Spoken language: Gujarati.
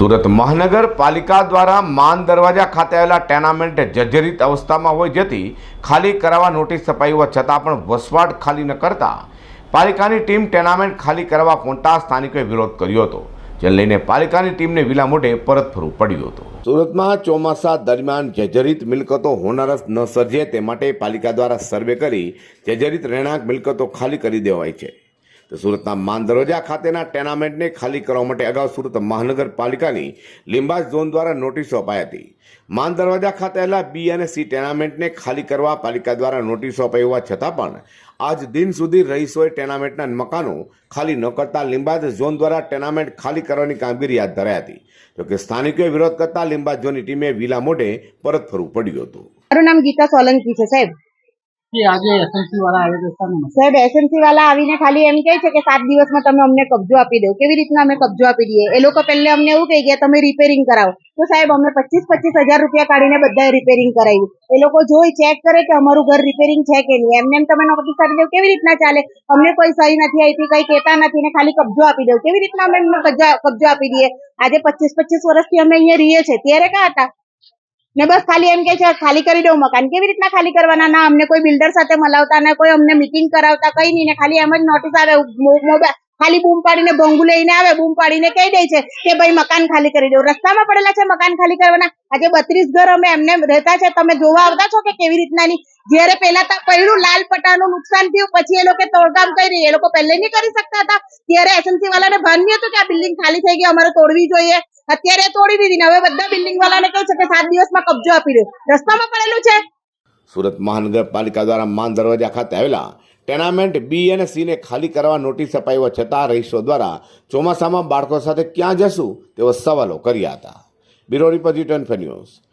સુરત મહાનગરપાલિકા દ્વારા માન દરવાજા ખાતે આવેલા ટેનામેન્ટ જર્જરિત અવસ્થામાં હોય જેથી ખાલી કરાવવા નોટિસ અપાઈ હોવા છતાં પણ વસવાટ ખાલી ન કરતા પાલિકાની ટીમ ટેનામેન્ટ ખાલી કરવા પહોંચતા સ્થાનિકોએ વિરોધ કર્યો હતો, જેને લઈને પાલિકાની ટીમને વિલા મોઢે પરત ફરવું પડ્યું હતું. સુરતમાં ચોમાસા દરમિયાન જર્જરિત મિલકતો હોનારસ ન સર્જે તે માટે પાલિકા દ્વારા સર્વે કરી જર્જરિત રહેણાંક મિલકતો ખાલી કરી દેવાય છે. તો સુરતના માન દરવાજા ખાતેના ટેનામેન્ટને ખાલી કરવા માટે અગાઉ સુરત મહાનગરપાલિકાની લીંબાજ ઝોન દ્વારા નોટિસો અપાઈ હતી. માન દરવાજા ખાતે આવેલા બી અને સી ટેનામેન્ટને ખાલી કરવા પાલિકા દ્વારા નોટિસો અપાઈ હોવા છતાં પણ આજ દિન સુધી રહીશોએ ટેનામેન્ટના મકાનો ખાલી ન કરતા લીંબાજ ઝોન દ્વારા ટેનામેન્ટ ખાલી કરવાની કામગીરી હાથ ધરાઈ હતી. જોકે સ્થાનિકોએ વિરોધ કરતા લીંબાજ ઝોનની ટીમે વિલા મોઢે પરત ફરવું પડ્યું હતું. મારું નામ ગીતા સોલંકી છે સાહેબ. સાહેબ એસએમસી વાળા આવીને ખાલી એમ કહે છે કે સાત દિવસમાં તમે અમને કબજો આપી દો. કેવી રીતના અમે કબજો આપી દઈએ? એ લોકો પહેલા અમને એવું કહી ગયા તમે રિપેરિંગ કરાવો. તો સાહેબ, અમે પચીસ પચીસ હજાર રૂપિયા કાઢીને બધાએ રિપેરિંગ કરાવ્યું. એ લોકો જોઈ ચેક કરે કે અમારું ઘર રિપેરિંગ છે કે નહીં. એમને એમ તમે નોટિસ આપી દો કેવી રીતના ચાલે? અમને કોઈ સહી નથી આપી, કઈ કહેતા નથી ને ખાલી કબજો આપી દો. કેવી રીતના અમે કબજો આપી દઈએ? આજે પચીસ પચીસ વર્ષથી અમે અહીંયા રહીએ છીએ. ત્યારે ક્યાં હતા? ને બસ ખાલી એમ કે છે, ખાલી કરી દઉં મકાન. કેવી રીતના ખાલી કરવાના? ના, અમને કોઈ બિલ્ડર સાથે મલાવતા ના, કોઈ અમને મિટિંગ કરાવતા, કઈ નહીં ને ખાલી એમ જ નોટિસ આવે. મોબાઈલ ખાલી બૂમ પાડીને ભોંગુ લઈને આવે, બૂમ પાડીને કહી દે છે કે ભાઈ મકાન ખાલી કરી દો. રસ્તામાં પડેલા છે મકાન ખાલી કરવાના. આજે બત્રીસ ઘર અમે એમને રહેતા છે. તમે જોવા આવતા છો કે કેવી રીતનાની? જયારે પેલા પહેલું લાલ પટ્ટાનું નુકસાન થયું, પછી એ લોકો તોડકામ કરી, એ લોકો પહેલે નહીં કરી શકતા હતા. ત્યારે એસએમસી વાળાને ભાન નહીં હતું કે આ બિલ્ડિંગ ખાલી થઈ ગઈ, અમારે તોડવી જોઈએ. અત્યારે તોડી દીધી ને હવે બધા બિલ્ડિંગ વાળાને કહે છે કે સાત દિવસમાં કબજો આપી દો. રસ્તામાં પડેલું છે. સુરત મહાનગરપાલિકા દ્વારા માન દરવાજા ખાતે આવેલા ટેનામેન્ટ બી અને સીને ખાલી કરવા નોટિસ અપાઈ હોવા છતાં રહીશો દ્વારા ચોમાસામાં બાળકો સાથે ક્યાં જશું તેવા સવાલો કર્યા હતા. Bureau report news.